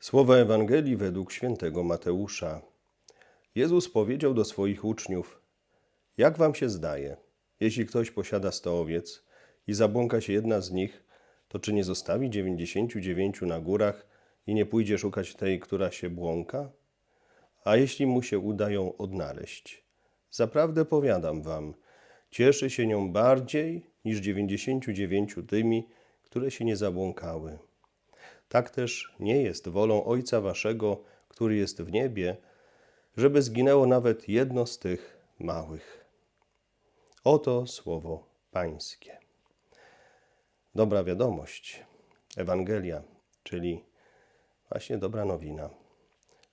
Słowa Ewangelii według świętego Mateusza. Jezus powiedział do swoich uczniów: Jak wam się zdaje, jeśli ktoś posiada sto owiec i zabłąka się jedna z nich, to czy nie zostawi dziewięćdziesięciu dziewięciu na górach i nie pójdzie szukać tej, która się błąka? A jeśli mu się uda ją odnaleźć? Zaprawdę powiadam wam, cieszy się nią bardziej niż dziewięćdziesięciu dziewięciu tymi, które się nie zabłąkały. Tak też nie jest wolą Ojca Waszego, który jest w niebie, żeby zginęło nawet jedno z tych małych. Oto słowo Pańskie. Dobra wiadomość, Ewangelia, czyli właśnie dobra nowina,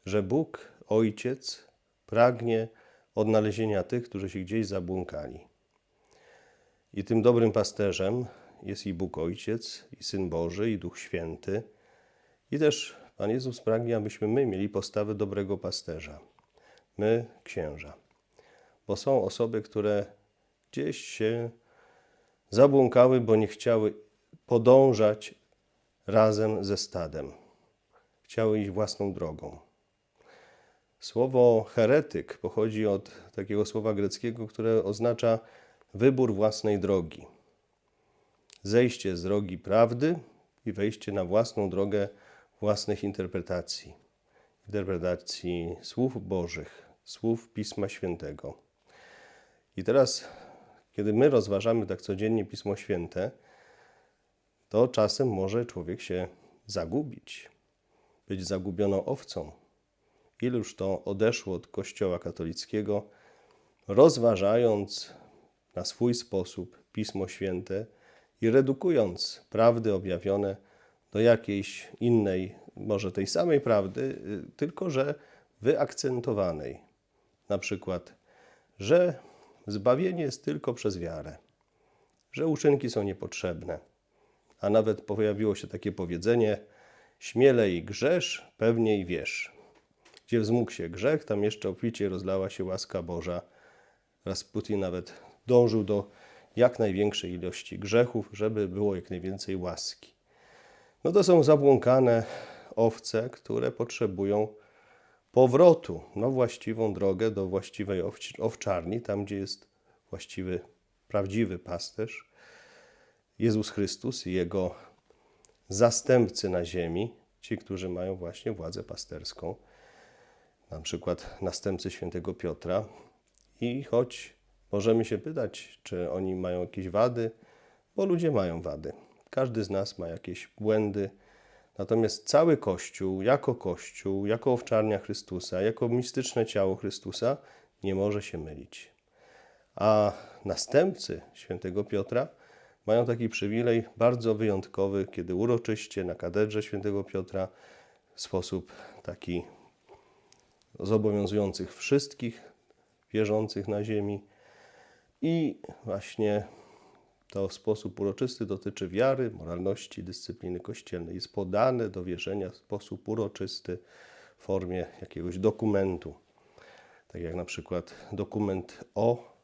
że Bóg, Ojciec, pragnie odnalezienia tych, którzy się gdzieś zabłąkali. I tym dobrym pasterzem jest i Bóg Ojciec, i Syn Boży, i Duch Święty. I też Pan Jezus pragnie, abyśmy my mieli postawę dobrego pasterza. My, księża. Bo są osoby, które gdzieś się zabłąkały, bo nie chciały podążać razem ze stadem. Chciały iść własną drogą. Słowo heretyk pochodzi od takiego słowa greckiego, które oznacza wybór własnej drogi. Zejście z drogi prawdy i wejście na własną drogę własnych interpretacji. Interpretacji słów Bożych, słów Pisma Świętego. I teraz, kiedy my rozważamy tak codziennie Pismo Święte, to czasem może człowiek się zagubić, być zagubioną owcą. Iluż to odeszło od Kościoła katolickiego, rozważając na swój sposób Pismo Święte i redukując prawdy objawione do jakiejś innej, może tej samej prawdy, y, tylko że wyakcentowanej. Na przykład, że zbawienie jest tylko przez wiarę, że uczynki są niepotrzebne, a nawet pojawiło się takie powiedzenie: śmielej grzesz, pewniej wiesz. Gdzie wzmógł się grzech, tam jeszcze obficie rozlała się łaska Boża. Rasputin nawet dążył do jak największej ilości grzechów, żeby było jak najwięcej łaski. No to są zabłąkane owce, które potrzebują powrotu na właściwą drogę do właściwej owczarni, tam gdzie jest właściwy, prawdziwy pasterz, Jezus Chrystus i Jego zastępcy na ziemi, ci, którzy mają właśnie władzę pasterską, na przykład następcy świętego Piotra. I choć możemy się pytać, czy oni mają jakieś wady, bo ludzie mają wady. Każdy z nas ma jakieś błędy. Natomiast cały Kościół, jako Kościół, jako owczarnia Chrystusa, jako mistyczne ciało Chrystusa, nie może się mylić. A następcy świętego Piotra mają taki przywilej bardzo wyjątkowy, kiedy uroczyście na katedrze świętego Piotra w sposób taki zobowiązujących wszystkich wierzących na ziemi i właśnie to w sposób uroczysty dotyczy wiary, moralności, dyscypliny kościelnej. Jest podane do wierzenia w sposób uroczysty w formie jakiegoś dokumentu. Tak jak na przykład dokument o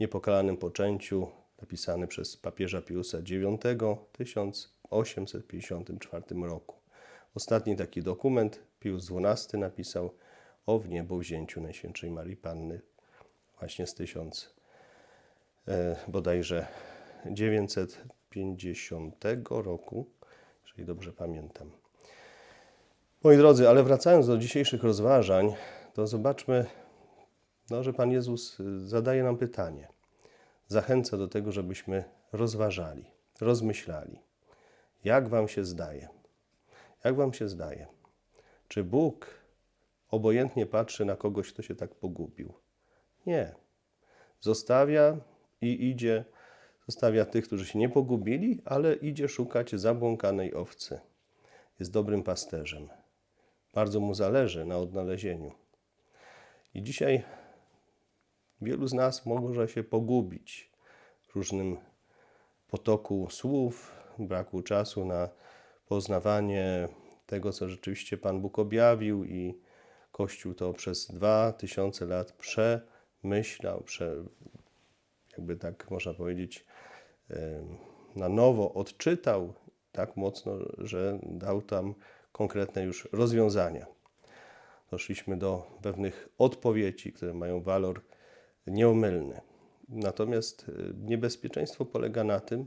niepokalanym poczęciu napisany przez papieża Piusa IX w 1854 roku. Ostatni taki dokument Pius XII napisał o wniebowzięciu Najświętszej Marii Panny właśnie z 1000 e, bodajże 950 roku, jeżeli dobrze pamiętam. Moi drodzy, ale wracając do dzisiejszych rozważań, to zobaczmy, no, że Pan Jezus y, zadaje nam pytanie. Zachęca do tego, żebyśmy rozważali, rozmyślali. Jak Wam się zdaje? Jak Wam się zdaje? Czy Bóg obojętnie patrzy na kogoś, kto się tak pogubił? Nie. Zostawia i idzie, zostawia tych, którzy się nie pogubili, ale idzie szukać zabłąkanej owcy. Jest dobrym pasterzem. Bardzo mu zależy na odnalezieniu. I dzisiaj wielu z nas może się pogubić w różnym potoku słów, braku czasu na poznawanie tego, co rzeczywiście Pan Bóg objawił i Kościół to przez dwa tysiące lat przemyślał, prze, jakby tak można powiedzieć, na nowo odczytał tak mocno, że dał tam konkretne już rozwiązania. Doszliśmy do pewnych odpowiedzi, które mają walor nieomylny. Natomiast y, niebezpieczeństwo polega na tym,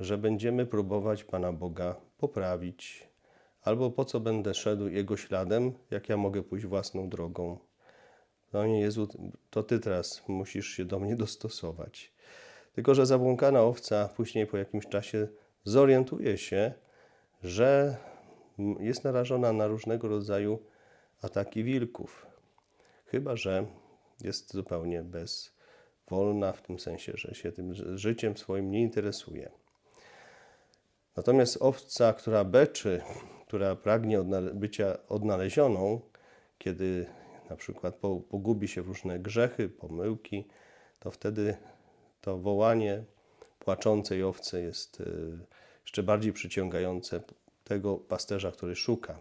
że będziemy próbować Pana Boga poprawić, albo po co będę szedł Jego śladem, jak ja mogę pójść własną drogą. No nie, Jezu, to Ty teraz musisz się do mnie dostosować. Tylko, że zabłąkana owca później po jakimś czasie zorientuje się, że jest narażona na różnego rodzaju ataki wilków. Chyba, że jest zupełnie bezwolna w tym sensie, że się tym życiem swoim nie interesuje. Natomiast owca, która beczy, która pragnie bycia odnalezioną, kiedy na przykład po- pogubi się w różne grzechy, pomyłki, to wtedy to wołanie płaczącej owcy jest y, jeszcze bardziej przyciągające tego pasterza, który szuka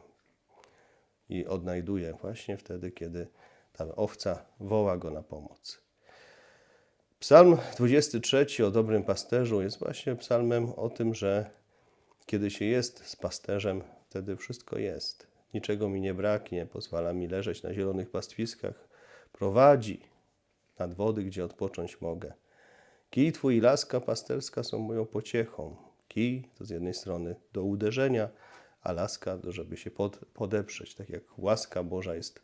i odnajduje właśnie wtedy, kiedy ta owca woła go na pomoc. Psalm 23 o dobrym pasterzu jest właśnie psalmem o tym, że kiedy się jest z pasterzem, wtedy wszystko jest. Niczego mi nie braknie, pozwala mi leżeć na zielonych pastwiskach, prowadzi nad wody, gdzie odpocząć mogę. Kij Twój i laska pasterska są moją pociechą. Kij to z jednej strony do uderzenia, a laska, do żeby się pod, podeprzeć, tak jak łaska Boża jest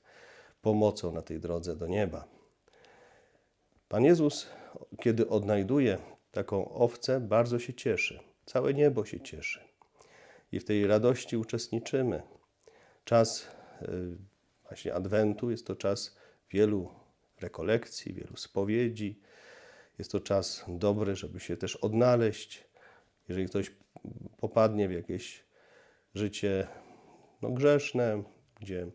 pomocą na tej drodze do nieba. Pan Jezus, kiedy odnajduje taką owcę, bardzo się cieszy. Całe niebo się cieszy. I w tej radości uczestniczymy. Czas y, właśnie Adwentu jest to czas wielu rekolekcji, wielu spowiedzi. Jest to czas dobry, żeby się też odnaleźć. Jeżeli ktoś popadnie w jakieś życie no, grzeszne, gdzie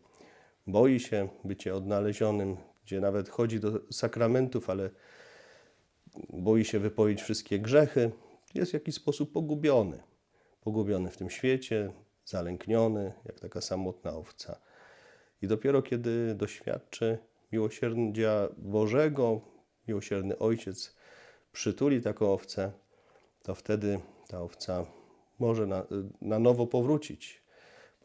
boi się bycia odnalezionym, gdzie nawet chodzi do sakramentów, ale boi się wypowiedzieć wszystkie grzechy, jest w jakiś sposób pogubiony. Pogubiony w tym świecie, zalękniony, jak taka samotna owca. I dopiero kiedy doświadczy miłosierdzia Bożego, miłosierny Ojciec przytuli taką owcę, to wtedy ta owca może na, na nowo powrócić.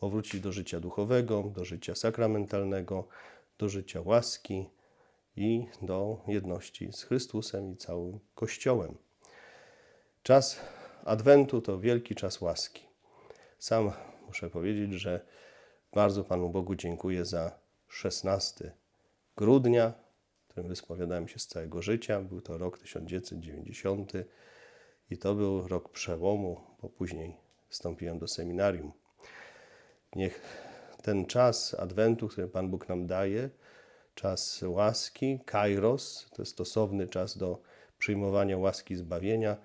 Powrócić do życia duchowego, do życia sakramentalnego, do życia łaski i do jedności z Chrystusem i całym Kościołem. Czas Adwentu to wielki czas łaski. Sam muszę powiedzieć, że bardzo Panu Bogu dziękuję za 16 grudnia, którym wyspowiadałem się z całego życia. Był to rok 1990 i to był rok przełomu, bo później wstąpiłem do seminarium. Niech ten czas Adwentu, który Pan Bóg nam daje, czas łaski, kairos, to jest stosowny czas do przyjmowania łaski zbawienia,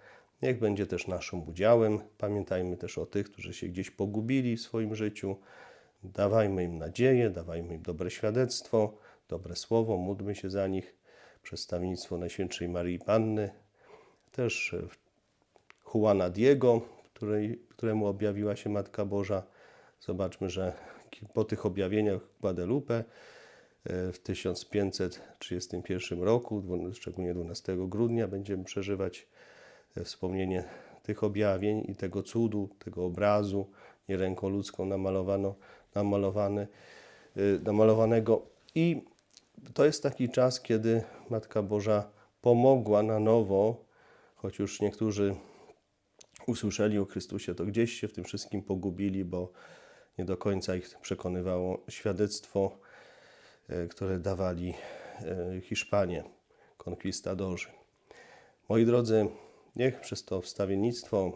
niech będzie też naszym udziałem. Pamiętajmy też o tych, którzy się gdzieś pogubili w swoim życiu. Dawajmy im nadzieję, dawajmy im dobre świadectwo, dobre słowo, módlmy się za nich. Przedstawienictwo Najświętszej Marii Panny, też e, Juana Diego, której, któremu objawiła się Matka Boża. Zobaczmy, że po tych objawieniach w Guadalupe e, w 1531 roku, szczególnie 12 grudnia, będziemy przeżywać e, wspomnienie tych objawień i tego cudu, tego obrazu, nie ręką ludzką namalowano, namalowany, namalowanego. I to jest taki czas, kiedy Matka Boża pomogła na nowo, choć już niektórzy usłyszeli o Chrystusie, to gdzieś się w tym wszystkim pogubili, bo nie do końca ich przekonywało świadectwo, e, które dawali e, Hiszpanie, konkwistadorzy. Moi drodzy, niech przez to wstawiennictwo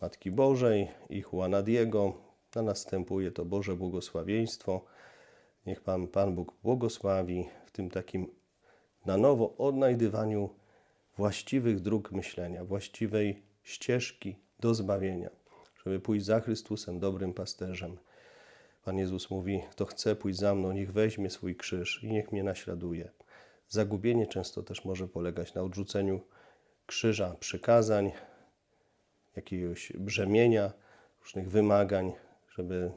Matki Bożej i Juana Diego na następuje to Boże błogosławieństwo. Niech Pan, Pan Bóg błogosławi w tym takim na nowo odnajdywaniu właściwych dróg myślenia, właściwej ścieżki do zbawienia, żeby pójść za Chrystusem, dobrym pasterzem. Pan Jezus mówi: Kto chce pójść za mną, niech weźmie swój krzyż i niech mnie naśladuje. Zagubienie często też może polegać na odrzuceniu krzyża przykazań, jakiegoś brzemienia, różnych wymagań, żeby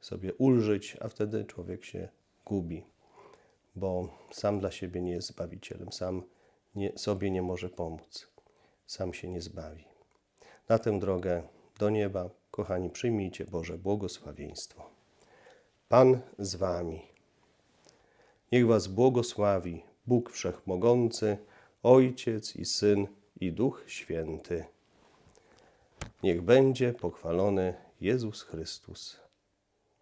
sobie ulżyć, a wtedy człowiek się gubi, bo sam dla siebie nie jest zbawicielem, sam nie, sobie nie może pomóc, sam się nie zbawi. Na tę drogę do nieba, kochani, przyjmijcie Boże błogosławieństwo. Pan z Wami. Niech Was błogosławi Bóg Wszechmogący, Ojciec i Syn i Duch Święty. Niech będzie pochwalony Jezus Chrystus.